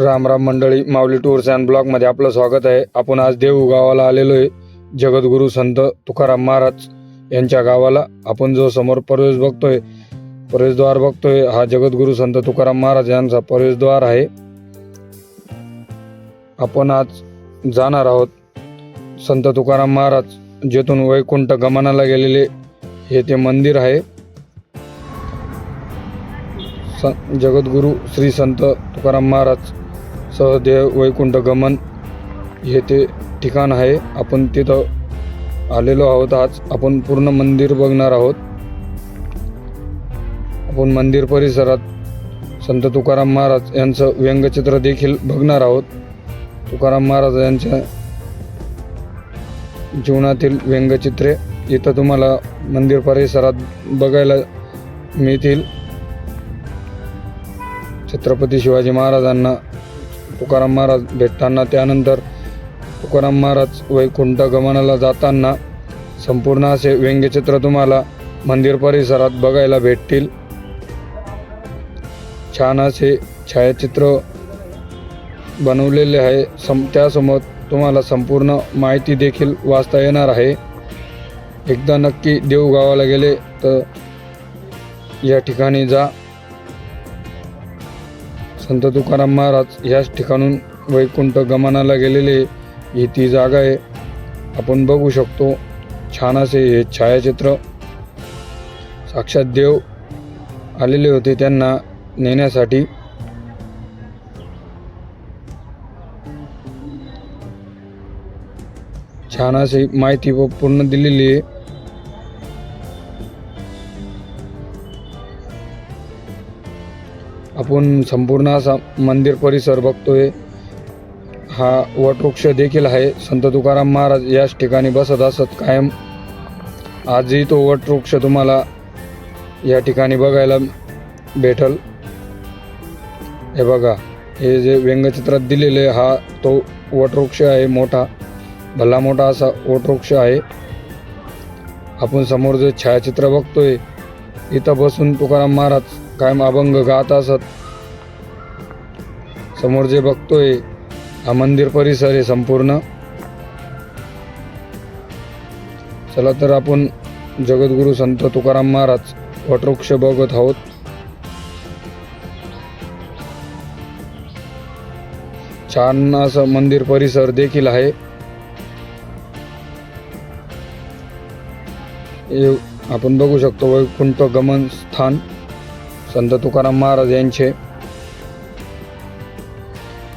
राम राम मंडळी माऊली tours and ब्लॉगमध्ये आपलं स्वागत आहे. आपण आज देऊ गावाला आलेलो आहे. जगद्गुरू संत तुकाराम महाराज यांच्या गावाला. आपण जो समोर प्रवेश बघतोय प्रवेशद्वार बघतोय हा जगद्गुरू संत तुकाराम महाराज यांचा प्रवेशद्वार आहे. आपण आज जाणार आहोत संत तुकाराम महाराज जेथून वैकुंठ गमनाला गेलेले हे ते मंदिर आहे. स जगद्गुरू श्री संत तुकाराम महाराज सहदेव वैकुंठ गमन हे ते ठिकाण आहे. आपण तिथं आलेलो आहोत आज. आपण पूर्ण मंदिर बघणार आहोत. आपण मंदिर परिसरात संत तुकाराम महाराज यांचं व्यंगचित्र देखील बघणार आहोत. तुकाराम महाराज यांच्या जीवनातील व्यंगचित्रे इथं तुम्हाला मंदिर परिसरात बघायला मिळतील. छत्रपती शिवाजी महाराजांना तुकाराम महाराज भेटताना त्यानंतर तुकाराम महाराज वैकुंठ गमनाला जाताना संपूर्ण असे व्यंग्यचित्र तुम्हाला मंदिर परिसरात बघायला भेटतील. छान असे छायाचित्र बनवलेले आहे. सम त्यासमोर तुम्हाला संपूर्ण माहिती देखील वाचता येणार आहे. एकदा नक्की देवगावाला गेले तर या ठिकाणी जा. संत तुकाराम महाराज याच ठिकाणून वैकुंठ गमनाला गेलेले ही ती जागा आहे. आपण बघू शकतो छान असे हे छायाचित्र. साक्षात देव आलेले होते त्यांना नेण्यासाठी. छान अशी माहिती व पूर्ण दिलेली आहे. आपण संपूर्ण असा मंदिर परिसर बघतोय. हा वटवृक्ष देखील आहे. संत तुकाराम महाराज याच ठिकाणी बसत असत कायम. आजही तो वटवृक्ष तुम्हाला या ठिकाणी बघायला भेटल. हे बघा हे जे व्यंगचित्रात दिलेले हा तो वटवृक्ष आहे मोठा. भला मोठा असा वटवृक्ष आहे. आपण समोर जे छायाचित्र बघतोय इथं बसून तुकाराम महाराज कायम अभंग गात असत. समोर जे बघतोय हा मंदिर परिसर आहे संपूर्ण. चला तर आपण जगद्गुरू संत तुकाराम महाराज वटवृक्ष बघत आहोत. छान असं मंदिर परिसर देखील आहे. आपण बघू शकतो वैकुंठ गमन स्थान. संत तुकाराम महाराज यांचे.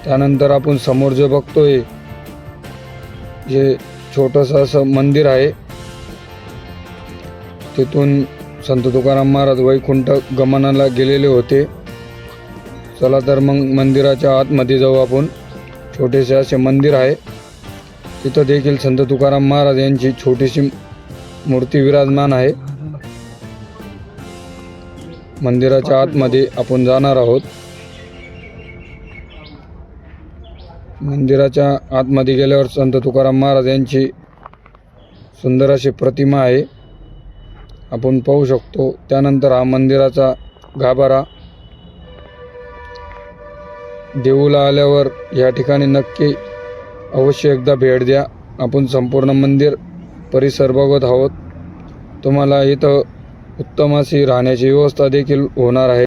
त्यानंतर आपण समोर जे बघतोय जे छोटंसं असं मंदिर आहे तिथून संत तुकाराम महाराज वैकुंठ गमनाला गेलेले होते. चला तर मग मंदिराच्या आतमध्ये जाऊ आपण. छोटेसे असे मंदिर आहे. तिथं देखील संत तुकाराम महाराज यांची छोटीशी मूर्ती विराजमान आहे. मंदिराच्या आतमध्ये आपण जाणार आहोत. मंदिराच्या आतमध्ये गेल्यावर संत तुकाराम महाराज यांची सुंदर अशी प्रतिमा आहे. आपण पाहू शकतो त्यानंतर हा मंदिराचा गाभारा. देऊला आल्यावर या ठिकाणी नक्की अवश्य एकदा भेट द्या. आपण संपूर्ण मंदिर परिसर बघत आहोत. तुम्हाला इथं उत्तम अशी राहण्याची व्यवस्था देखील होणार आहे.